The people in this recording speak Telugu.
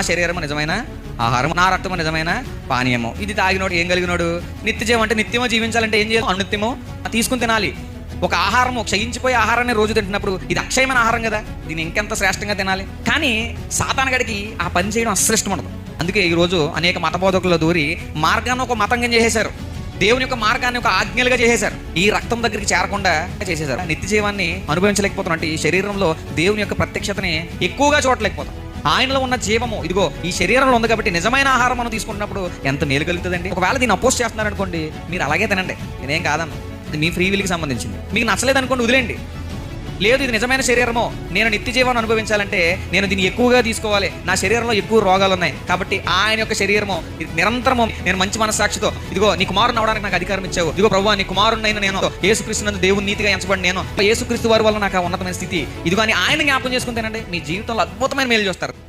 శరీరము నిజమైన ఆహారము నా రక్తము నిజమైన పానీయము. ఇది తాగినోడు ఏం కలిగినోడు? నిత్యజీవం అంటే నిత్యమో జీవించాలంటే ఏం చేయాలి? అనునిత్యమో తీసుకుని తినాలి. ఒక ఆహారము క్షయించిపోయే ఆహారాన్ని రోజు తింటున్నప్పుడు ఇది అక్షయమైన ఆహారం కదా? దీన్ని ఇంకెంత శ్రేష్టంగా తినాలి? కానీ సాతానగడికి ఆ పని చేయడం అశ్రేష్టం ఉండదు. అందుకే ఈరోజు అనేక మత బోధకుల్లో దూరి మార్గాన్ని ఒక మతంగా చేసేశారు. దేవుని యొక్క మార్గాన్ని ఒక ఆజ్ఞలుగా చేసేశారు. ఈ రక్తం దగ్గరికి చేరకుండా చేసేశారు. నిత్య జీవాన్ని అనుభవించలేకపోతున్నాం అంటే ఈ శరీరంలో దేవుని యొక్క ప్రత్యక్షతని ఎక్కువగా చూడలేకపోతాం. ఆయనలో ఉన్న జీవము. ఇదిగో ఈ శరీరంలో ఉంది కాబట్టి నిజమైన ఆహారం మనం తీసుకున్నప్పుడు ఎంత మేలు కలుగుతుందండి? ఒకవేళ దీన్ని అపోజ్ చేస్తున్నారనుకోండి మీరు అలాగే తినండి. నేనేం కాదన్న. ఇది మీ ఫ్రీ విల్కి సంబంధించింది. మీకు నచ్చలేదు అనుకోండి వదిలేండి లేదు ఇది నిజమైన శరీరమో. నేను నిత్య జీవనం అనుభవించాలంటే నేను దీన్ని ఎక్కువగా తీసుకోవాలి. నా శరీరంలో ఎక్కువ రోగాలు ఉన్నాయి. కాబట్టి ఆయన యొక్క శరీరము నిరంతరము నేను మంచి మనస్సాక్షితో ఇదిగో నీ కుమారుని అవడానికి నాకు అధికారం ఇచ్చావు. ఇదిగో ప్రభు నీ కుమారునైనా నేను యేసుక్రీస్తునందు దేవుని నీతిగా ఎంచబడి నేను. యేసుక్రీస్తు వారి వల్ల నాకు ఆ ఉన్నతమైన స్థితి. ఇదిగో అని ఆయన జ్ఞాపకం చేసుకుంటేనండి మీ జీవితంలో అద్భుతమైన మేలు చూస్తారు.